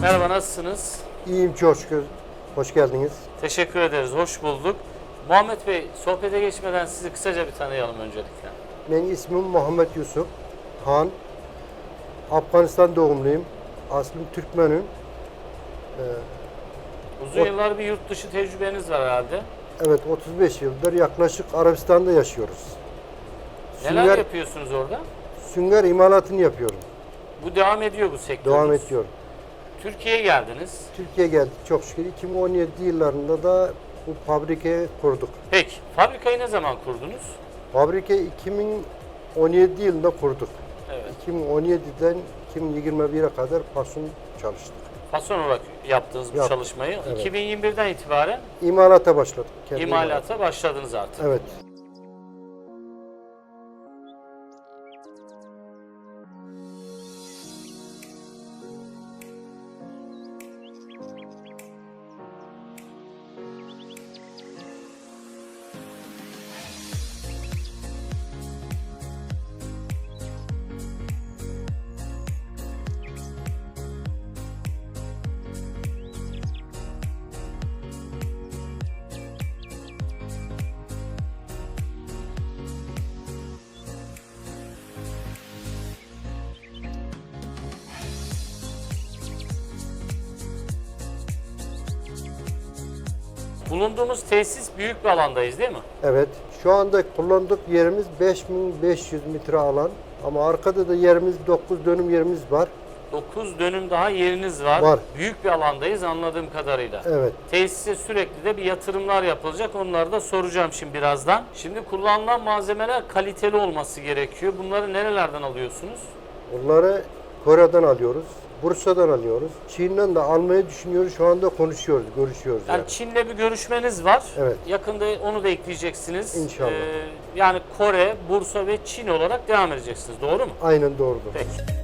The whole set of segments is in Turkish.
Merhaba nasılsınız? İyiyim çok şükür. Hoş geldiniz. Teşekkür ederiz. Hoş bulduk. Muhammed Bey sohbete geçmeden sizi kısaca bir tanıyalım öncelikle. Benim ismim Muhammed Yusuf Han. Afganistan doğumluyum. Aslım Türkmenim. Uzun O- yıllar bir yurt dışı tecrübeniz var herhalde. Evet 35 yıldır yaklaşık Arabistan'da yaşıyoruz. Neler Sünger, yapıyorsunuz orada? sünger imalatını yapıyorum. Bu devam ediyor bu sektör. Devam ediyor. Türkiye'ye geldiniz. Türkiye'ye geldik çok şükür. 2017 yıllarında da bu fabrikayı kurduk. Peki fabrikayı ne zaman kurdunuz? Fabrikayı 2017 yılında kurduk. Evet. 2017'den 2021'e kadar pasun çalıştık. Fason olarak yaptığınız bu Yap- çalışmayı evet. 2021'den itibaren İmalata başladık. kendi imalata başladınız artık. Evet. Bulunduğumuz tesis büyük bir alandayız değil mi? Evet. Şu anda kullandık yerimiz 5500 metre alan. Ama arkada da yerimiz 9 dönüm yerimiz var. 9 dönüm daha yeriniz var. Var. Büyük bir alandayız anladığım kadarıyla. Evet. Tesise sürekli de bir yatırımlar yapılacak. Onları da soracağım şimdi birazdan. Şimdi kullanılan malzemeler kaliteli olması gerekiyor. Bunları nerelerden alıyorsunuz? Bunları Kore'den alıyoruz. Bursa'dan alıyoruz. Çin'den de almayı düşünüyoruz. Şu anda konuşuyoruz, görüşüyoruz. Yani Yani. Çin'le bir görüşmeniz var. Evet. Yakında onu da ekleyeceksiniz. İnşallah. Ee, yani Kore, Bursa ve Çin olarak devam edeceksiniz. Doğru mu? Aynen doğrudur. Peki.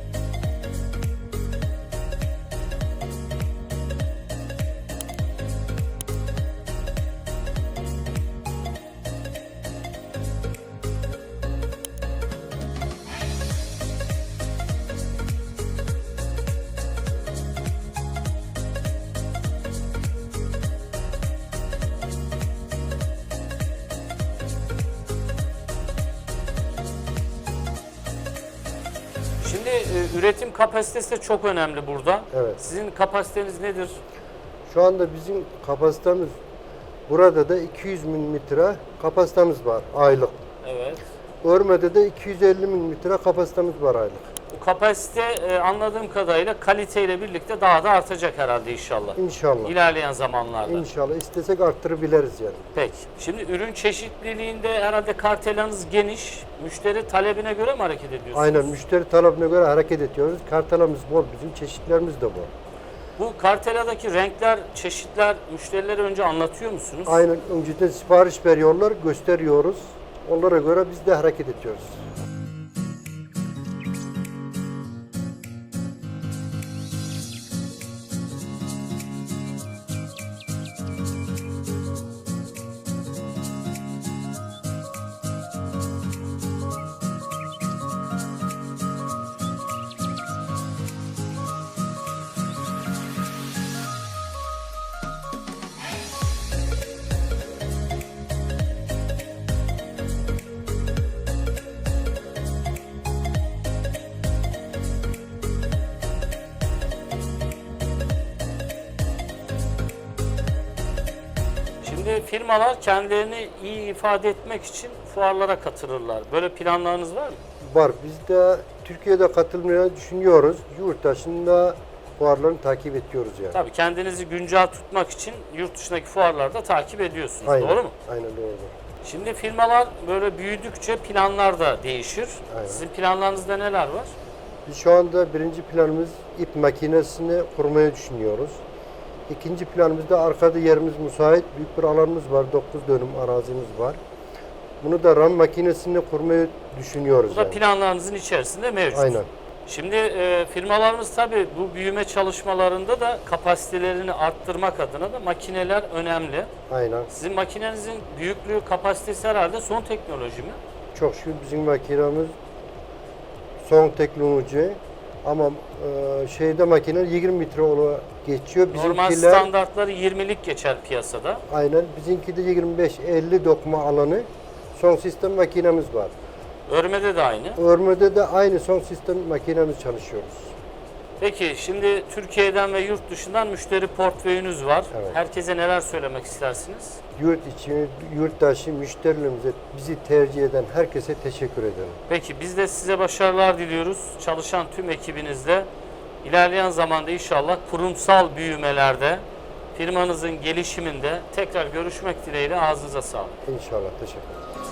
Şimdi e, üretim kapasitesi de çok önemli burada. Evet. Sizin kapasiteniz nedir? Şu anda bizim kapasitemiz burada da 200 bin metre kapasitemiz var aylık. Evet. Örme'de de 250 bin metre kapasitemiz var aylık. Bu kapasite e, anladığım kadarıyla kaliteyle birlikte daha da artacak herhalde inşallah. İnşallah. İlerleyen zamanlarda. İnşallah istesek arttırabiliriz yani. Peki. Şimdi ürün çeşitliliğinde herhalde kartelanız geniş. Müşteri talebine göre mi hareket ediyorsunuz? Aynen müşteri talebine göre hareket ediyoruz. Kartalamız bol, bizim çeşitlerimiz de bol. Bu karteladaki renkler, çeşitler müşterilere önce anlatıyor musunuz? Aynen önceden sipariş veriyorlar, gösteriyoruz. Onlara göre biz de hareket ediyoruz. Firmalar kendilerini iyi ifade etmek için fuarlara katılırlar. Böyle planlarınız var mı? Var. Biz de Türkiye'de katılmaya düşünüyoruz. Yurt dışında fuarlarını takip ediyoruz yani. Tabii kendinizi güncel tutmak için yurt dışındaki fuarlarda takip ediyorsunuz. Aynen. Doğru mu? Aynen doğrudur. Şimdi firmalar böyle büyüdükçe planlar da değişir. Aynen. Sizin planlarınızda neler var? Biz şu anda birinci planımız ip makinesini kurmayı düşünüyoruz. İkinci planımızda arkada yerimiz müsait. Büyük bir alanımız var. 9 dönüm arazimiz var. Bunu da ram makinesini kurmayı düşünüyoruz. Bu da yani. planlarınızın içerisinde mevcut. Aynen. Şimdi e, firmalarımız tabii bu büyüme çalışmalarında da kapasitelerini arttırmak adına da makineler önemli. Aynen. Sizin makinenizin büyüklüğü, kapasitesi herhalde son teknoloji mi? Çok şükür bizim makinemiz son teknoloji. Ama e, şeyde makine 20 metre ola geçiyor. Normal Bizimkiler standartları 20'lik geçer piyasada. aynen bizimki de 25-50 dokuma alanı son sistem makinemiz var. Örmede de aynı. Örmede de aynı son sistem makinemiz çalışıyoruz. Peki şimdi Türkiye'den ve yurt dışından müşteri portföyünüz var. Evet. Herkese neler söylemek istersiniz? Yurt içi, yurttaşı, müşterilerimize, bizi tercih eden herkese teşekkür ederim. Peki biz de size başarılar diliyoruz. Çalışan tüm ekibinizle ilerleyen zamanda inşallah kurumsal büyümelerde firmanızın gelişiminde tekrar görüşmek dileğiyle ağzınıza sağlık. İnşallah teşekkür ederim.